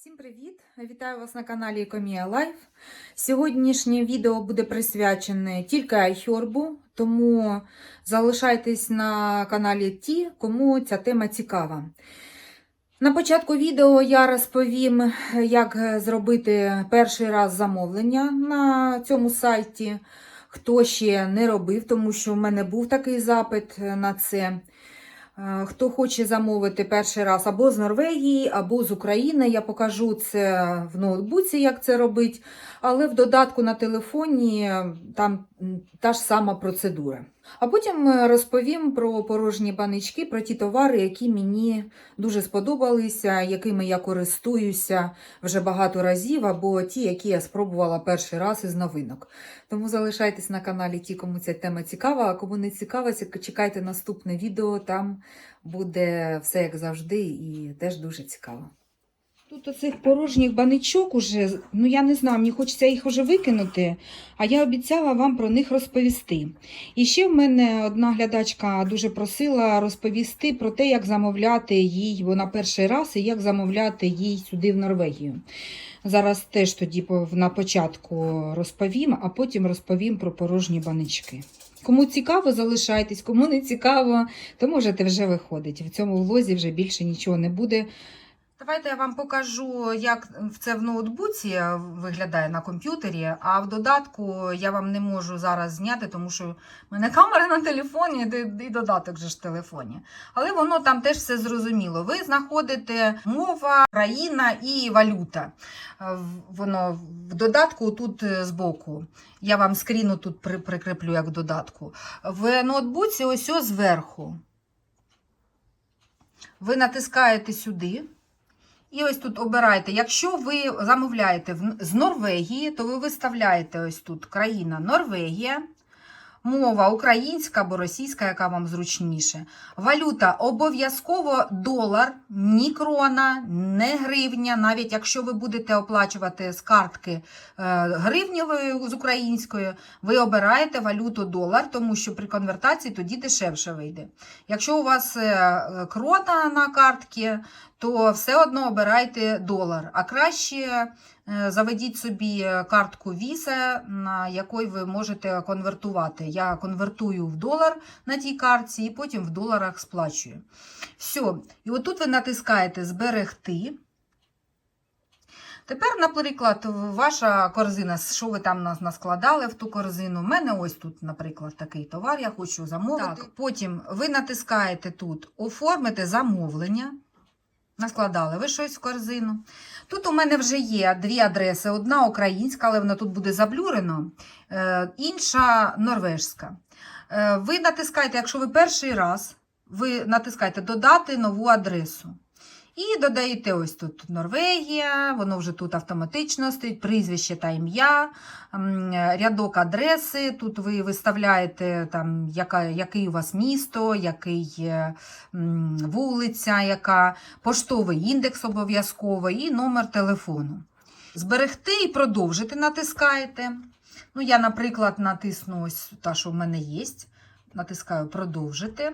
Всім привіт! Вітаю вас на каналі Екомія Лайф. Сьогоднішнє відео буде присвячене тільки айхербу, тому залишайтесь на каналі ті, кому ця тема цікава. На початку відео я розповім, як зробити перший раз замовлення на цьому сайті. Хто ще не робив, тому що в мене був такий запит на це. Е, Хто хоче замовити перший раз або з Норвегії, або з України, я покажу це в ноутбуці, як це робить. Але в додатку на телефоні е, там та ж сама процедура. А потім е, розповім про порожні банички, про ті товари, які мені дуже сподобалися, якими я користуюся вже багато разів, або ті, які я спробувала перший раз із новинок. Тому залишайтесь на каналі ті, кому ця тема цікава, а кому не цікава, чекайте наступне відео, там буде все як завжди і теж дуже цікаво. Тут оцих порожніх баничок уже, ну я не знаю, мені хочеться їх уже викинути, а я обіцяла вам про них розповісти. І ще в мене одна глядачка дуже просила розповісти про те, як замовляти їй, вона перший раз, і як замовляти їй сюди в Норвегію. Зараз теж тоді на початку розповім, а потім розповім про порожні банички. Кому цікаво, залишайтесь, кому не цікаво, то можете вже виходити. В цьому влозі вже більше нічого не буде. Давайте я вам покажу, як це в ноутбуці виглядає на комп'ютері, а в додатку я вам не можу зараз зняти, тому що в мене камера на телефоні і додаток же ж в телефоні. Але воно там теж все зрозуміло. Ви знаходите мова, країна і валюта. Воно в додатку тут е, збоку. Я вам скріну тут при- прикріплю як в додатку. В ноутбуці ось ось зверху. Ви натискаєте сюди. І ось тут обираєте. Якщо ви замовляєте з Норвегії, то ви виставляєте ось тут країна Норвегія, мова українська або російська, яка вам зручніше. Валюта обов'язково долар, ні крона, не гривня. Навіть якщо ви будете оплачувати з картки е, гривневою з українською, ви обираєте валюту долар, тому що при конвертації тоді дешевше вийде. Якщо у вас е, е, крона на картці, то все одно обирайте долар. А краще е, заведіть собі картку Visa, на якій ви можете конвертувати. Я конвертую в долар на тій картці і потім в доларах сплачую. Все. І отут ви натискаєте Зберегти. Тепер, наприклад, ваша корзина, що ви там нас наскладали в ту корзину. У мене ось тут, наприклад, такий товар, я хочу замовити. Так. Потім ви натискаєте тут Оформити замовлення. Наскладали ви щось в корзину. Тут у мене вже є дві адреси: одна українська, але вона тут буде заблюрено, е, інша норвежська. Е, Ви натискаєте, якщо ви перший раз, ви натискаєте Додати нову адресу. І додаєте ось тут Норвегія, воно вже тут автоматично стоїть, прізвище та ім'я, рядок адреси. Тут ви виставляєте, там, яка, який у вас місто, який е, вулиця, яка, поштовий індекс обов'язково і номер телефону. Зберегти і продовжити натискаєте. Ну, я, наприклад, натисну ось та, що в мене є. Натискаю продовжити.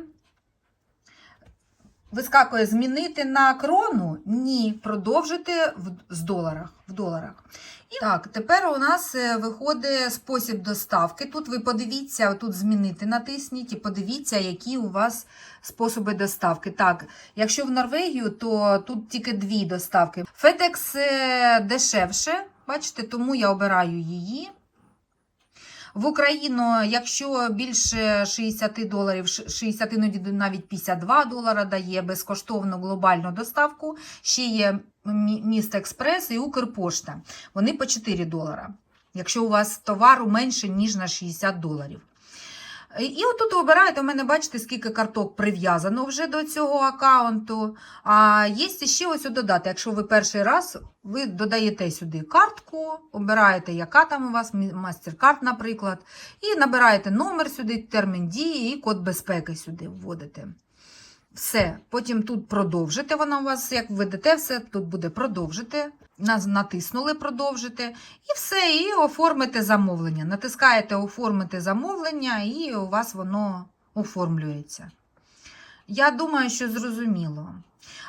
Вискакує змінити на крону? Ні, продовжити в, з доларах, в доларах. І так, тепер у нас е, виходить спосіб доставки. Тут ви подивіться, тут змінити натисніть і подивіться, які у вас способи доставки. Так, якщо в Норвегію, то тут тільки дві доставки. FedEx е, дешевше, бачите, тому я обираю її. В Україну, якщо більше 60 доларів, ш- 60 іноді навіть 52 долара дає безкоштовну глобальну доставку. Ще є Міст Експрес і Укрпошта. Вони по 4 долара. Якщо у вас товару менше, ніж на 60 доларів. І- отут ви обираєте, у мене бачите, скільки карток прив'язано вже до цього аккаунту. А є ще ось додати. Якщо ви перший раз, ви додаєте сюди картку, обираєте, яка там у вас, MasterCard, наприклад, і набираєте номер сюди, термін дії і код безпеки сюди вводите. Все. Потім тут продовжити. Вона у вас, як введете все, тут буде продовжити. Натиснули продовжити. І все, і оформите замовлення. Натискаєте оформити замовлення, і у вас воно оформлюється. Я думаю, що зрозуміло.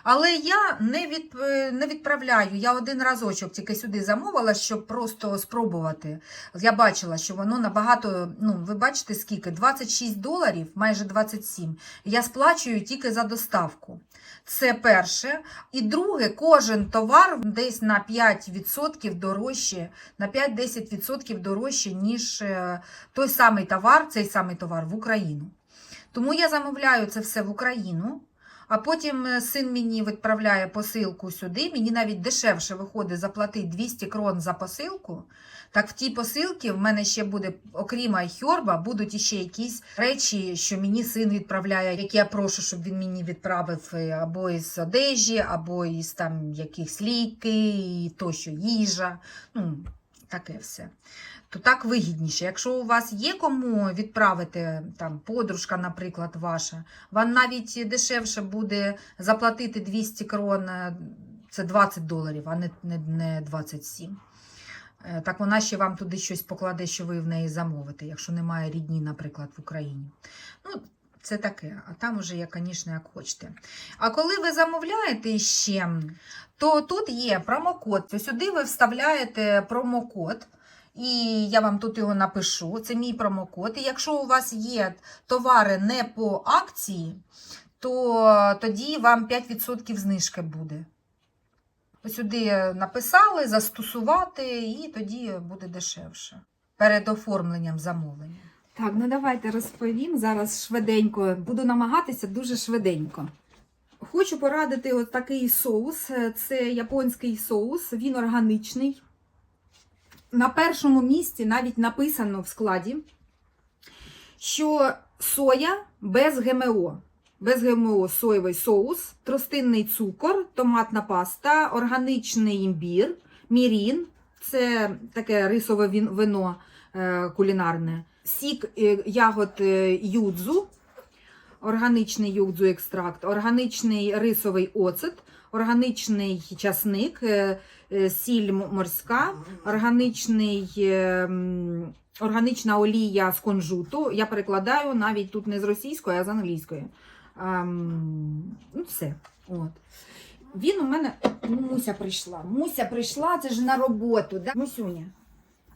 Але я не, від, не відправляю. Я один разочок тільки сюди замовила, щоб просто спробувати. Я бачила, що воно набагато, ну, ви бачите, скільки? 26 доларів, майже 27. Я сплачую тільки за доставку. Це перше. І друге, кожен товар десь на 5% дорожче, на 5-10% дорожче, ніж е, той самий товар, цей самий товар в Україну. Тому я замовляю це все в Україну. А потім е, син мені відправляє посилку сюди. Мені навіть дешевше виходить заплатити 200 крон за посилку. Так в тій посилці в мене ще буде, окрім айхьорба, будуть іще якісь речі, що мені син відправляє, які я прошу, щоб він мені відправив е, або із одежі, або із там якихось ліки, тощо їжа. Ну, таке все. То так вигідніше. Якщо у вас є кому відправити, там подружка, наприклад, ваша, вам навіть дешевше буде заплатити 200 крон, е, це 20 доларів, а не, не, не 27. Е, Так вона ще вам туди щось покладе, що ви в неї замовите, якщо немає рідні, наприклад, в Україні. Ну, це таке, а там уже, я, звісно, як хочете. А коли ви замовляєте ще, то тут є промокод. Сюди ви вставляєте промокод. І я вам тут його напишу. Це мій промокод. І якщо у вас є товари не по акції, то тоді вам 5% знижки буде. Сюди написали, застосувати, і тоді буде дешевше. Перед оформленням замовлення. Так, ну давайте розповім зараз швиденько. Буду намагатися дуже швиденько. Хочу порадити от такий соус. Це японський соус, він органічний. На першому місці навіть написано в складі, що соя без ГМО. Без ГМО соєвий соус, тростинний цукор, томатна паста, органічний імбір, мірін це таке рисове вино е, кулінарне, сік е, ягод е, юдзу, органічний юдзу екстракт, органічний рисовий оцет, органічний часник, е, сіль морська, органічний, органічна олія з кунжуту. Я перекладаю навіть тут не з російської, а з англійської. Ну, все. От. Він у мене. Муся прийшла. Муся прийшла, це ж на роботу. Да? Мусюня.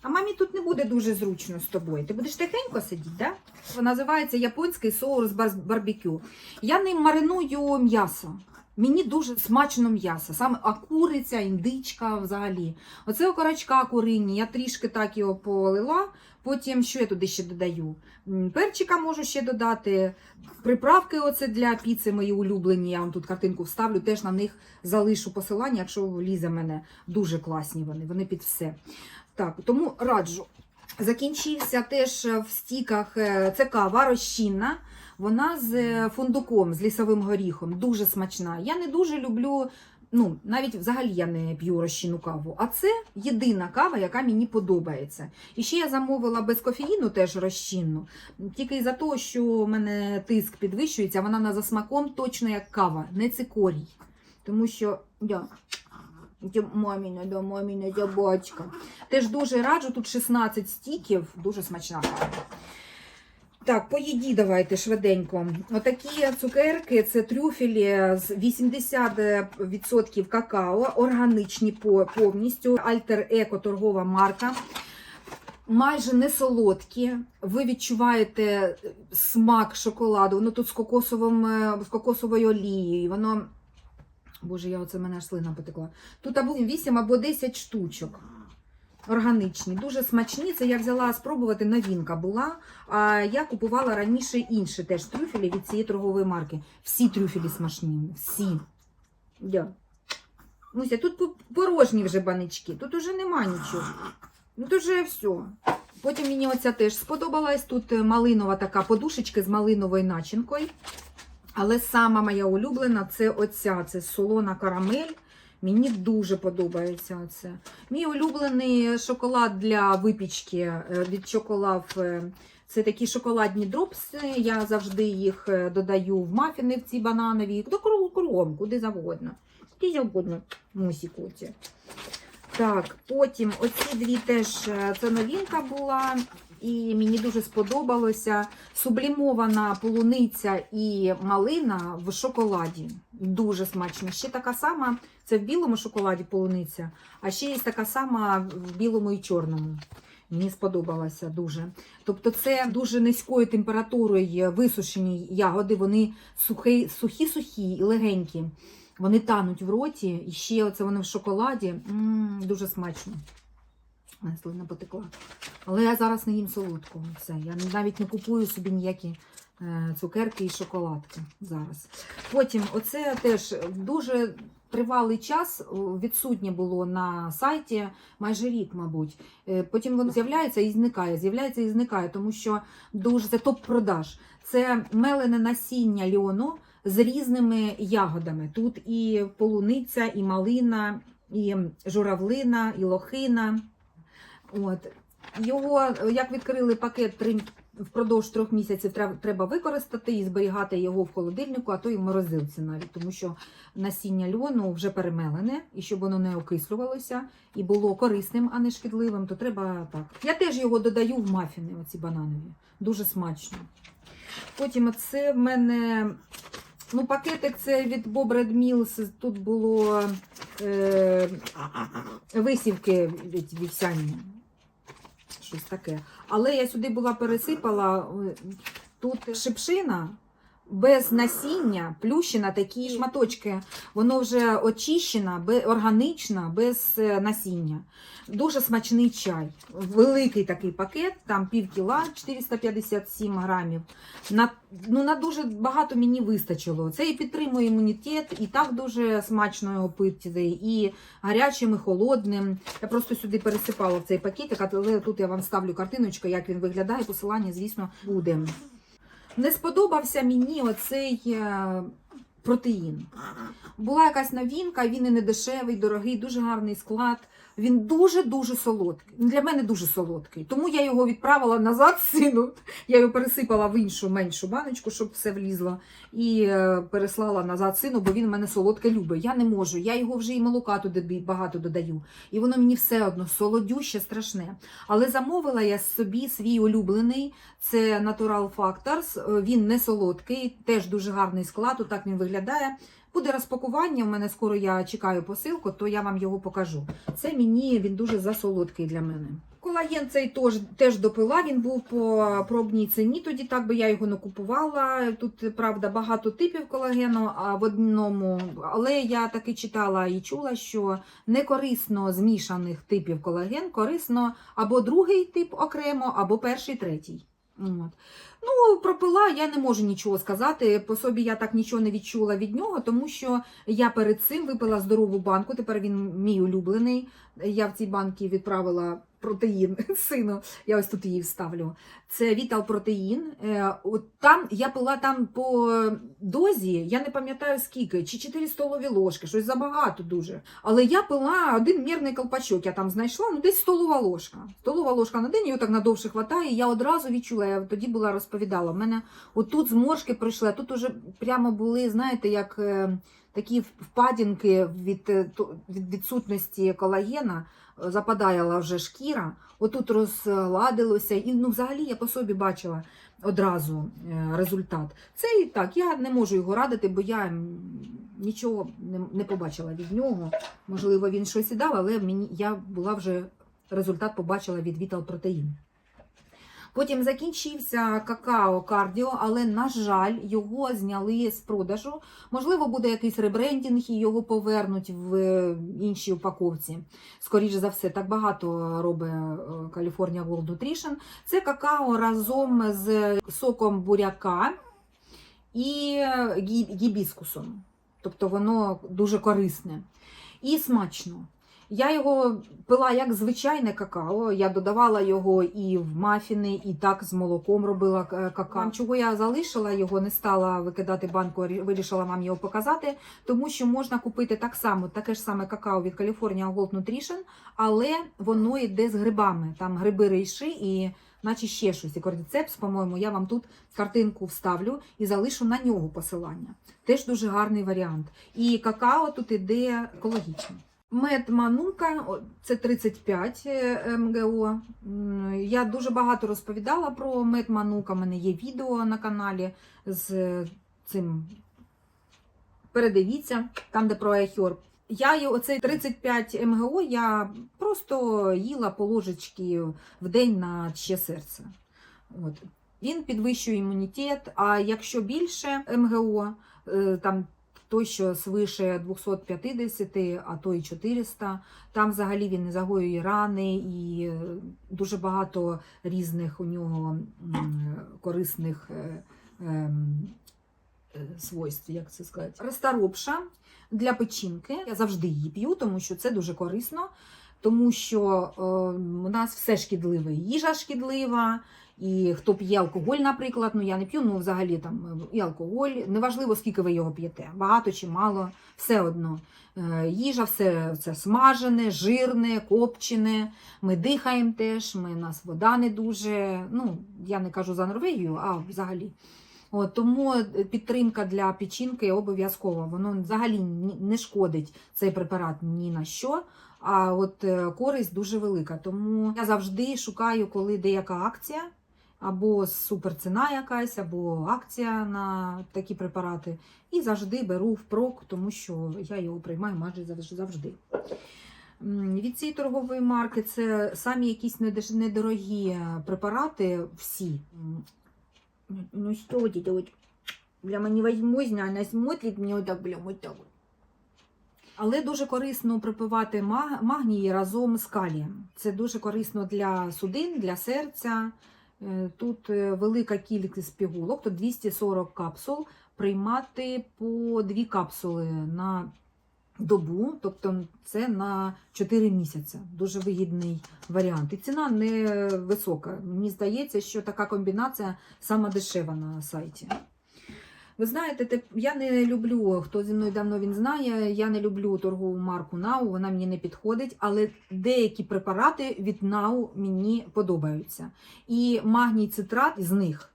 А мамі тут не буде дуже зручно з тобою. Ти будеш тихенько сидіти, да? Називається японський соус бар- барбекю. Я ним мариную м'ясо. Мені дуже смачно м'ясо. Саме а куриця, індичка взагалі. Оце окорочка курині. Я трішки так його полила. Потім що я туди ще додаю? Перчика можу ще додати. Приправки оце для піци мої улюблені. Я вам тут картинку вставлю, теж на них залишу посилання, якщо влізе мене. Дуже класні вони, вони під все. Так, тому раджу. Закінчився теж в стіках. е, Це кава розчинна. Вона з е, фундуком, з лісовим горіхом. Дуже смачна. Я не дуже люблю. Ну, навіть взагалі я не п'ю розчинну каву. А це єдина кава, яка мені подобається. І ще я замовила без кофеїну теж розчинну. Тільки за те, що у мене тиск підвищується, вона на за смаком точно як кава, не цикорій. Тому що я. Маміна, да, маміна забачка. Теж дуже раджу, тут 16 стіків, дуже смачна кава. Так, по їді давайте швиденько. Отакі цукерки це трюфелі з 80% какао, органічні повністю, Альтер Еко торгова марка. Майже не солодкі. Ви відчуваєте смак шоколаду. Воно тут з кокосовим, е, з кокосовою олією. Воно. Боже, я оце мене аж слина потекла. Тут або 8 або 10 штучок. Органічні, дуже смачні. Це я взяла спробувати. Новинка була. А я купувала раніше інші теж трюфелі від цієї торгової марки. Всі трюфелі смачні. Всі. Я. Муся, тут порожні вже банички, тут уже нема нічого. Ну тут вже все. Потім мені оця теж сподобалась. Тут е, малинова така подушечка з малиновою начинкою. Але сама моя улюблена це оця, це солона карамель. Мені дуже подобається оце. Мій улюблений шоколад для випічки е, від Чоколав. е, Це такі шоколадні дропси. Я завжди їх е, додаю в мафіни в ці бананові. До кругом, куди завгодно. Куди завгодно. Мусікуті. Так, потім оці дві теж це новинка була. І мені дуже сподобалося. Сублімована полуниця і малина в шоколаді. Дуже смачно. Ще така сама, це в білому шоколаді полуниця, а ще є така сама в білому і чорному. Мені сподобалося дуже. Тобто, це дуже низькою температурою висушені ягоди, вони сухі, сухі, сухі і легенькі. Вони тануть в роті, і ще оце вони в шоколаді. м дуже смачно. Мене слина потекла. Але я зараз не їм солодкого. Все. Я навіть не купую собі ніякі е, цукерки і шоколадки зараз. Потім, оце теж дуже тривалий час відсутнє було на сайті, майже рік, мабуть. Е, Потім воно з'являється і зникає, з'являється і зникає, тому що дуже це топ-продаж. Це мелене насіння льону з різними ягодами. Тут і полуниця, і малина, і журавлина, і лохина. От. Його, як відкрили пакет три, впродовж трьох місяців, треба, використати і зберігати його в холодильнику, а то і в морозилці навіть, тому що насіння льону вже перемелене, і щоб воно не окислювалося і було корисним, а не шкідливим, то треба так. Я теж його додаю в мафіни, оці бананові. Дуже смачно. Потім це в мене. Ну, пакетик це від Bob Red Mills. Тут було е, висівки від вівсяні. Щось таке. Але я сюди була пересипала е, тут шипшина без насіння, плющена такі шматочки. Воно вже очищена, бе- органічна, без е, насіння. Дуже смачний чай. Великий такий пакет, там пів кіла, 457 грамів. На, ну, на дуже багато мені вистачило. Це і підтримує імунітет, і так дуже смачно його пити, і гарячим, і холодним. Я просто сюди пересипала в цей пакетик, але тут я вам ставлю картиночку, як він виглядає. Посилання, звісно, буде. Не сподобався мені оцей е, протеїн. Була якась новинка, він і не дешевий, дорогий, дуже гарний склад. Він дуже-дуже солодкий. Для мене дуже солодкий. Тому я його відправила назад сину. Я його пересипала в іншу меншу баночку, щоб все влізло. І е, переслала назад сину, бо він мене солодке любить. Я не можу. Я його вже і молока туди багато додаю. І воно мені все одно солодюще, страшне. Але замовила я собі свій улюблений. Це Natural Factors. Е, Він не солодкий, теж дуже гарний склад. Отак він виглядає. Буде розпакування. У мене скоро я чекаю посилку, то я вам його покажу. Це мені він дуже засолодкий для мене. Колаген цей теж, теж допила. Він був по пробній ціні. Тоді так би я його не купувала. Тут правда багато типів колагену а в одному, але я таки читала і чула, що не корисно змішаних типів колаген, корисно або другий тип окремо, або перший, третій. От. Ну, пропила, я не можу нічого сказати. По собі я так нічого не відчула від нього, тому що я перед цим випила здорову банку. Тепер він мій улюблений. Я в цій банці відправила протеїн сину. Я ось тут її вставлю. Це Vital Protein. Е, там я пила там по дозі, я не пам'ятаю скільки, чи 4 столові ложки, щось забагато дуже. Але я пила один мірний колпачок, я там знайшла, ну десь столова ложка. Столова ложка на день, його так надовше хватає. Я одразу відчула, я тоді була розповідала. У мене отут зморшки прийшли, а тут уже прямо були, знаєте, як е, такі впадінки від, е, від відсутності колагена. е, Западала вже шкіра, отут розгладилося, і ну, взагалі я по собі бачила одразу е, результат. Це і так, я не можу його радити, бо я нічого не, побачила від нього. Можливо, він щось і дав, але мені я була вже результат побачила від Vital Protein. Потім закінчився какао кардіо, але, на жаль, його зняли з продажу. Можливо, буде якийсь ребрендінг і його повернуть в е, іншій упаковці. Скоріше за все, так багато робить е, California Gold Nutrition. Це какао разом з соком буряка і е, гібіскусом. Тобто воно дуже корисне і смачно. Я його пила як звичайне какао. Я додавала його і в мафіни, і так з молоком робила е, какао. Чого я залишила його, не стала викидати банку, рі- вирішила вам його показати, тому що можна купити так само, таке ж саме какао від California Gold Nutrition, але воно йде з грибами. Там гриби рейши і наче ще щось. І кордіцепс, по-моєму, я вам тут картинку вставлю і залишу на нього посилання. Теж дуже гарний варіант. І какао тут іде екологічно. Мед Манука, це 35 е, МГО. Я дуже багато розповідала про мед Манука. У мене є відео на каналі з е, цим. Передивіться, там, де про Айхьор. Я оцей 35 МГО я просто їла по ложечки в день на ще серце. От. Він підвищує імунітет, а якщо більше МГО, е, там той, що свише 250, а то і 400, там взагалі він не загоює рани і е, дуже багато різних у нього корисних е, ем, е, свойств, як це сказати. Розторопша для печінки. Я завжди її п'ю, тому що це дуже корисно, тому що у нас все шкідливе. Їжа шкідлива, і хто п'є алкоголь, наприклад, ну я не п'ю, ну взагалі там і алкоголь. Неважливо, скільки ви його п'єте, багато чи мало, все одно. Е, Їжа, все це смажене, жирне, копчене. Ми дихаємо теж, ми, нас вода не дуже. Ну, я не кажу за Норвегію, а взагалі. От, тому підтримка для печінки обов'язкова. Воно взагалі не шкодить цей препарат ні на що. А от е, користь дуже велика. Тому я завжди шукаю, коли деяка акція, або суперціна якась, або акція на такі препарати. І завжди беру впрок, тому що я його приймаю майже завжди. Від цієї торгової марки це самі якісь недорогі препарати, всі. Ну що, дітя, бля, мені возьму, вона смотрить, мені отак, бля, отак. Але дуже корисно припивати маг- магній разом з калієм. Це дуже корисно для судин, для серця. Е, Тут е, велика кількість пігулок, то 240 капсул. Приймати по дві капсули на добу, тобто це на 4 місяці. Дуже вигідний варіант. І ціна не висока. Мені здається, що така комбінація сама дешева на сайті. Ви знаєте, те- я не люблю, хто зі мною давно він знає, я не люблю торгову марку Нау, вона мені не підходить, але деякі препарати від Нау мені подобаються. І магній цитрат з них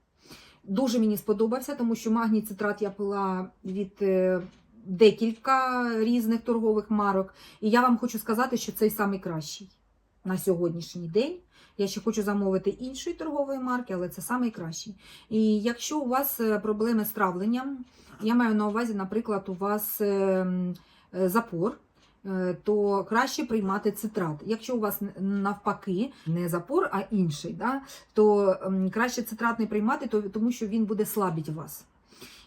дуже мені сподобався, тому що магній цитрат я пила від е, декілька різних торгових марок. І я вам хочу сказати, що цей самий кращий на сьогоднішній день. Я ще хочу замовити іншої торгової марки, але це самий кращий. І якщо у вас е, проблеми з травленням, я маю на увазі, наприклад, у вас е, е, запор, то краще приймати цитрат. Якщо у вас навпаки не запор, а інший, да, то краще цитрат не приймати, тому що він буде слабити вас.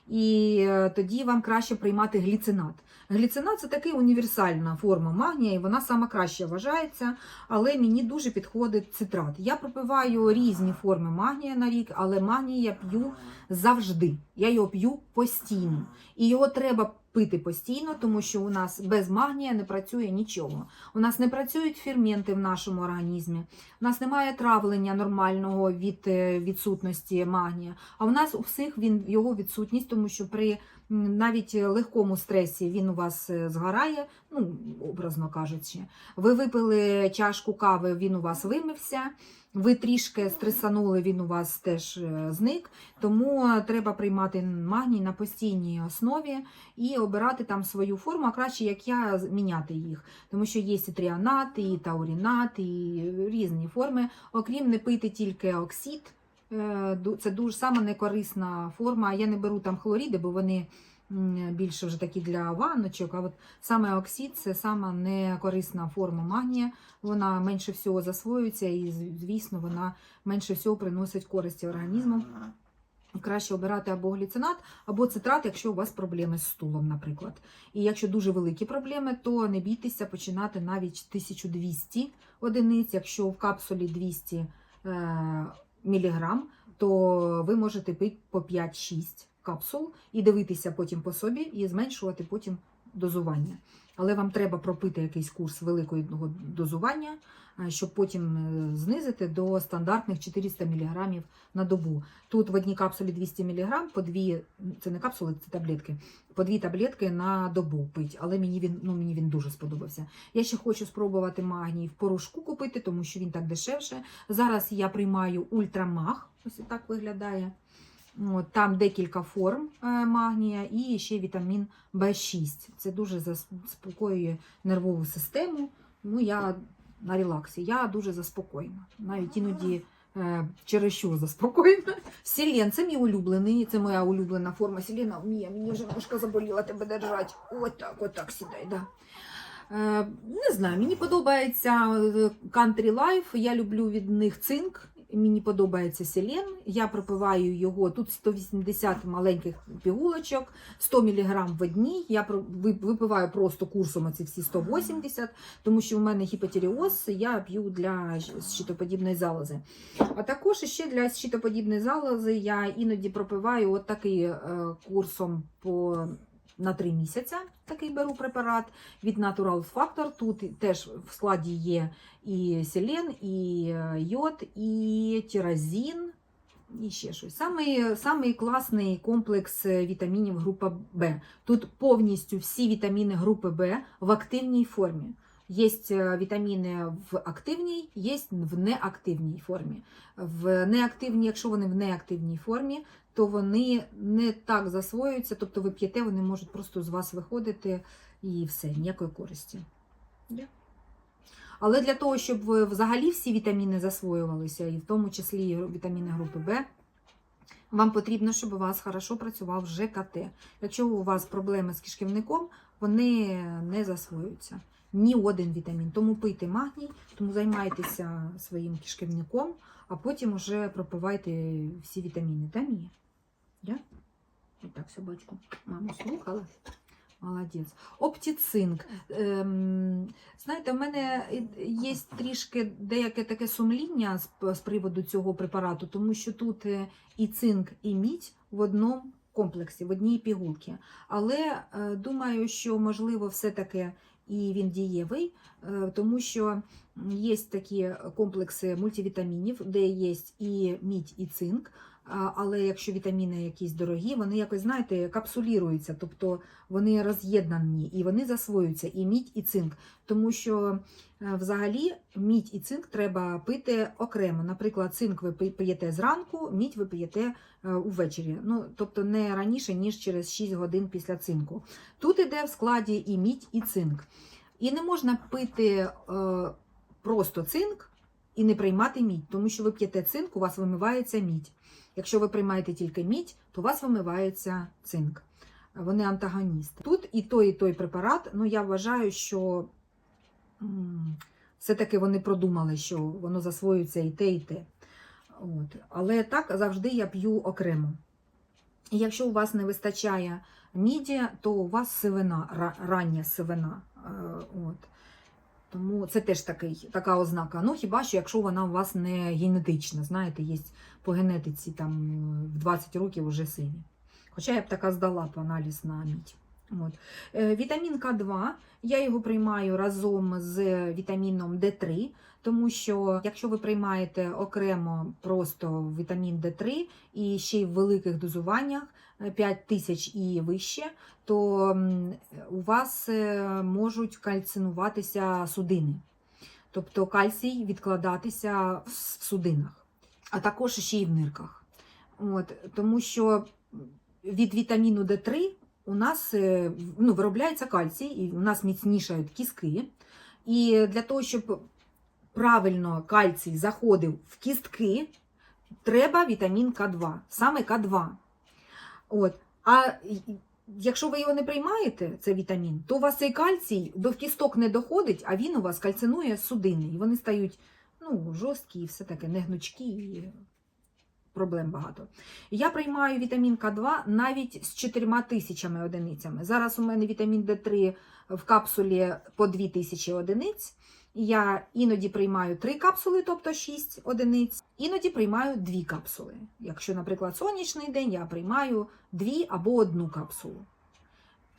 І тоді вам краще приймати гліцинат. Гліцинат це така універсальна форма магнія, і вона сама краще вважається, але мені дуже підходить цитрат. Я пропиваю різні форми магнія на рік, але магній я п'ю завжди. Я його п'ю постійно. І його треба пити постійно, тому що у нас без магнія не працює нічого. У нас не працюють ферменти в нашому організмі, у нас немає травлення нормального від е, відсутності магнія. А у нас у всіх він його відсутність, тому що при навіть легкому стресі він у вас е, згорає, ну образно кажучи. Ви випили чашку кави, він у вас вимився. Ви трішки стресанули, він у вас теж е, зник. Тому треба приймати магній на постійній основі і обирати там свою форму, а краще, як я, міняти їх. Тому що є і тріанат, і таурінат, і різні форми. Окрім не пити тільки оксид. Е, Це дуже сама некорисна форма. Я не беру там хлоріди, бо вони більше вже такі для ванночок. А от саме оксид це сама некорисна форма магнія. Вона менше всього засвоюється і, звісно, вона менше всього приносить користі організму. Краще обирати або гліцинат, або цитрат, якщо у вас проблеми з стулом, наприклад. І якщо дуже великі проблеми, то не бійтеся починати навіть 1200 одиниць. Якщо в капсулі 200 е, міліграм, то ви можете пити по 5-6 капсул і дивитися потім по собі і зменшувати потім дозування. Але вам треба пропити якийсь курс великого дозування, е, щоб потім е, знизити до стандартних 400 мг на добу. Тут в одній капсулі 200 мг, по дві, це не капсули, це таблетки, по дві таблетки на добу пить. Але мені він, ну, мені він дуже сподобався. Я ще хочу спробувати магній в порошку купити, тому що він так дешевше. Зараз я приймаю ультрамаг, ось так виглядає. Там декілька форм е, магнія і ще вітамін В6. Це дуже заспокоює нервову систему. Ну, я на релаксі. Я дуже заспокоєна. Навіть іноді е, чересчур заспокоєна. Селен, це мій улюблений, це моя улюблена форма. Селена, Мія, мені вже ножка заболіла тебе держать. Отак, отак сідай, да. Е, не знаю, мені подобається Country Life, я люблю від них цинк. Мені подобається селен. Я пропиваю його. Тут 180 маленьких пігулочок, 100 мг в одній. Я випиваю просто курсом оці всі 180, тому що у мене гіпотіріоз, я п'ю для щитоподібної залози. А також ще для щитоподібної залози я іноді пропиваю от такий е, курсом по. На 3 місяця такий беру препарат від Natural Factor. Тут теж в складі є і селен, і е, йод, і тіразін, і ще щось. Самий, самий класний комплекс е, вітамінів групи Б. Тут повністю всі вітаміни групи Б в активній формі. Є е, вітаміни в активній, є в неактивній формі. В неактивній, якщо вони в неактивній формі, то вони не так засвоюються, тобто ви п'єте, вони можуть просто з вас виходити і все, ніякої користі. Yeah. Але для того, щоб ви взагалі всі вітаміни засвоювалися, і в тому числі вітаміни групи Б, вам потрібно, щоб у вас хорошо працював ЖКТ. Якщо у вас проблеми з кишківником, вони не засвоюються. Ні один вітамін. Тому пийте магній, тому займайтеся своїм кишківником, а потім вже пропивайте всі вітаміни. Та ні. Да? Отак, собачку. Маму слухала. Молодець. Оптіцинк. Ем, знаєте, в мене є трішки деяке таке сумління з, з приводу цього препарату, тому що тут е, і цинк, і мідь в одному комплексі, в одній пігулці. Але е, думаю, що можливо все-таки і він дієвий, е, тому що є такі комплекси мультивітамінів, де є і мідь, і цинк. Але якщо вітаміни якісь дорогі, вони якось, знаєте, капсуліруються, тобто вони роз'єднані і вони засвоюються, і мідь, і цинк. Тому що е, взагалі мідь і цинк треба пити окремо. Наприклад, цинк ви п'єте зранку, мідь ви п'єте е, увечері. Ну, тобто не раніше, ніж через 6 годин після цинку. Тут іде в складі і мідь, і цинк. І не можна пити е, просто цинк і не приймати мідь, тому що ви п'єте цинк, у вас вимивається мідь. Якщо ви приймаєте тільки мідь, то у вас вимивається цинк. Вони антагоністи. Тут і той, і той препарат, ну я вважаю, що все-таки вони продумали, що воно засвоюється і те, і те. От. Але так завжди я п'ю окремо. І якщо у вас не вистачає міді, то у вас сивина, рання сивина. Е, От. Тому це теж такий, така ознака. Ну, хіба що, якщо вона у вас не генетична, знаєте, є по генетиці там в 20 років вже сині. Хоча я б така здала по аналіз на мідь. От. Е, Вітамін К2, я його приймаю разом з вітаміном Д3, тому що якщо ви приймаєте окремо просто вітамін Д3 і ще й в великих дозуваннях, 5 тисяч і вище, то у вас е, можуть кальцинуватися судини. Тобто кальцій відкладатися в судинах, а також ще й в нирках. От, тому що від вітаміну Д3 у нас е, ну, виробляється кальцій, і у нас міцнішають кістки. І для того, щоб правильно кальцій заходив в кістки, треба вітамін К2, саме К2. От. А якщо ви його не приймаєте, цей вітамін, то у вас цей кальцій до кісток не доходить, а він у вас кальцинує судини. І вони стають ну, жорсткі і все таке, негнучкі, і проблем багато. Я приймаю вітамін К2 навіть з 4 тисячами одиницями. Зараз у мене вітамін Д3 в капсулі по 2 тисячі одиниць. Я іноді приймаю 3 капсули, тобто 6 одиниць, іноді приймаю 2 капсули. Якщо, наприклад, сонячний день, я приймаю 2 або одну капсулу.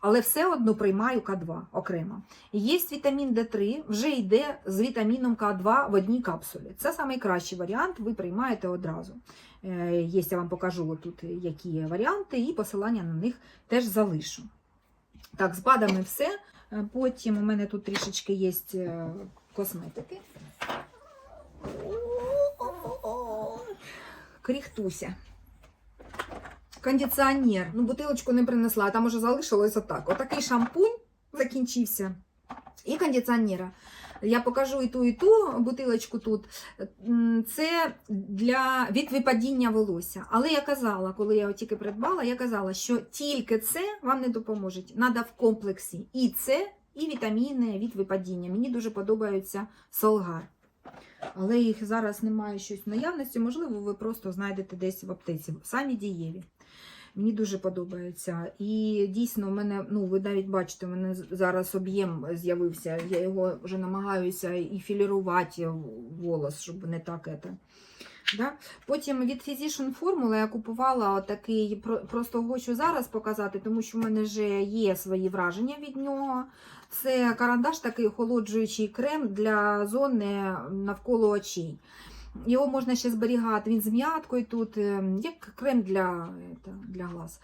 Але все одно приймаю К2 окремо. Є вітамін Д3, вже йде з вітаміном К2 в одній капсулі. Це найкращий варіант, ви приймаєте одразу. Е, Є, я вам покажу тут, які є варіанти, і посилання на них теж залишу. Так, з БАДами все. Е, Потім у мене тут трішечки є е, косметики. Кріхтуся. кондиціонер. Ну, бутилочку не принесла, а там уже залишилось отак. Отакий шампунь закінчився. І кондиціонера. Я покажу і ту, і ту бутилочку тут. Це для від випадіння волосся. Але я казала, коли я його тільки придбала, я казала, що тільки це вам не допоможе. Треба в комплексі і це, і вітаміни від випадіння. Мені дуже подобаються солгар. Але їх зараз немає щось в наявності. Можливо, ви просто знайдете десь в аптеці. Самі дієві. Мені дуже подобається. І дійсно, в мене, ну, ви навіть бачите, у мене зараз об'єм з'явився. Я його вже намагаюся і філірувати волос, щоб не так это. Да? Потім від Physician Formula я купувала такий, просто хочу зараз показати, тому що в мене вже є свої враження від нього. Це карандаш, такий охолоджуючий крем для зони навколо очей. Його можна ще зберігати. Він з м'яткою тут, е, як крем для, для глаз.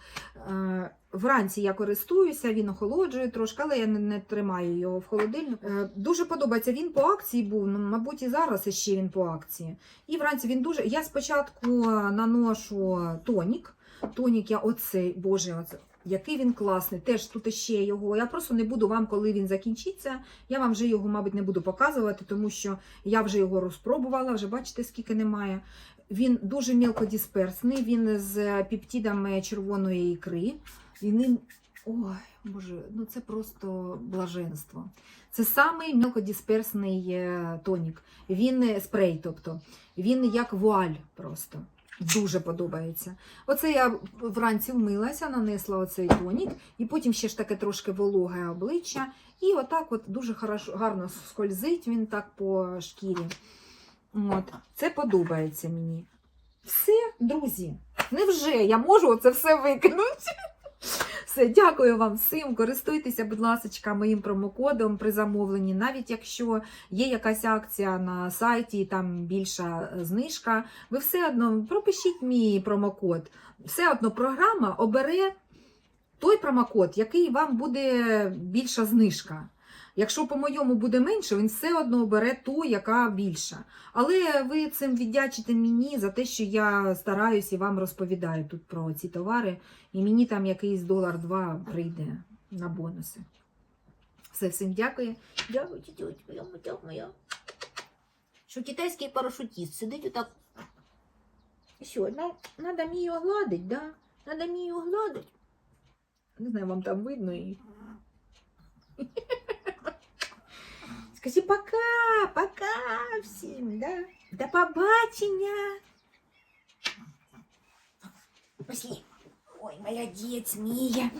Е, Вранці я користуюся, він охолоджує трошки, але я не, тримаю його в холодильнику. Е, Дуже подобається. Він по акції був, ну, мабуть, і зараз ще він по акції. І вранці він дуже. Я спочатку наношу тонік. Тонік я оцей, боже, оце. Який він класний, теж тут ще його. Я просто не буду вам, коли він закінчиться. Я вам вже його, мабуть, не буду показувати, тому що я вже його розпробувала, вже бачите, скільки немає. Він дуже мілкодисперсний, він з пептидами червоної ікри. І ним, ой, боже, ну це просто блаженство. Це самий мілкодисперсний е, тонік. Він е, спрей, тобто він як вуаль просто. Дуже подобається. Оце я вранці вмилася, нанесла оцей тонік, і потім ще ж таке трошки вологе обличчя. І отак от дуже хорошо, гарно скользить він так по шкірі. От. Це подобається мені. Все, друзі, невже я можу це все викинути? Все, дякую вам всім. Користуйтеся, будь ласка, моїм промокодом при замовленні. Навіть якщо є якась акція на сайті, там більша е, знижка, ви все одно пропишіть мій промокод. Все одно програма обере той промокод, який вам буде більша знижка. Якщо по-моєму буде менше, він все одно обере ту, яка більша. Але ви цим віддячите мені за те, що я стараюсь і вам розповідаю тут про ці товари, і мені там якийсь долар-два прийде на бонуси. Все, всім дякую. Дякую, моя моя. Що китайський парашутіст сидить отак. І Що, надо мені огладить, да? Надо мені огладить. Не знаю, вам там видно і. Скажи пока, пока всім, да? До побачення. Пошли. Ой, молодець, Мія.